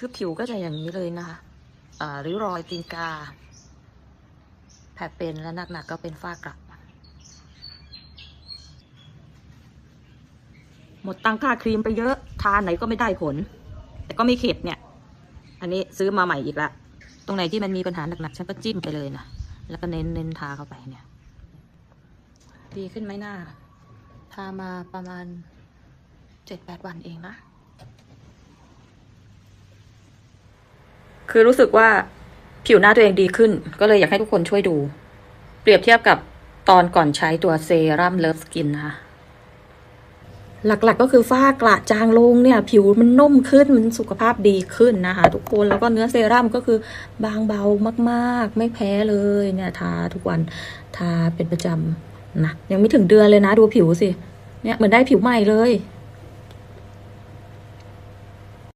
คือผิวก็จะอย่างนี้เลยนะคะอ่าริ้วรอยตีนกา แผลเป็นและหนักๆก็เป็นฝ้ากระหมดตังค่าครีมไปเยอะ ทาไหนก็ไม่ได้ผล แต่ก็ไม่เข็ดเนี่ย อันนี้ซื้อมาใหม่อีกละตรงไหนที่มันมีปัญหาหนักๆฉันก็จิ้มไปเลยนะ แล้วก็เน้นเน้นทาเข้าไปเนี่ย ดีขึ้นไหมหน้า ทามาประมาณเจ็ดแปดวันเองนะ คือรู้สึกว่าผิวหน้าตัวเองดีขึ้น ก็เลยอยากให้ทุกคนช่วยดู เปรียบเทียบกับตอนก่อนใช้ตัวเซรั่มเลิฟสกินนะคะหลักๆก็คือฝ้ากระจางลงเนี่ย ผิวมันนุ่มขึ้นมันสุขภาพดีขึ้นนะคะ ทุกคนแล้วก็เนื้อเซรั่มก็คือบางเบามากๆ ไม่แพ้เลยเนี่ยทาทุกวันทาเป็นประจำนะยังไม่ถึงเดือนเลยนะดูผิวสิเนี่ยเหมือนได้ผิวใหม่เลย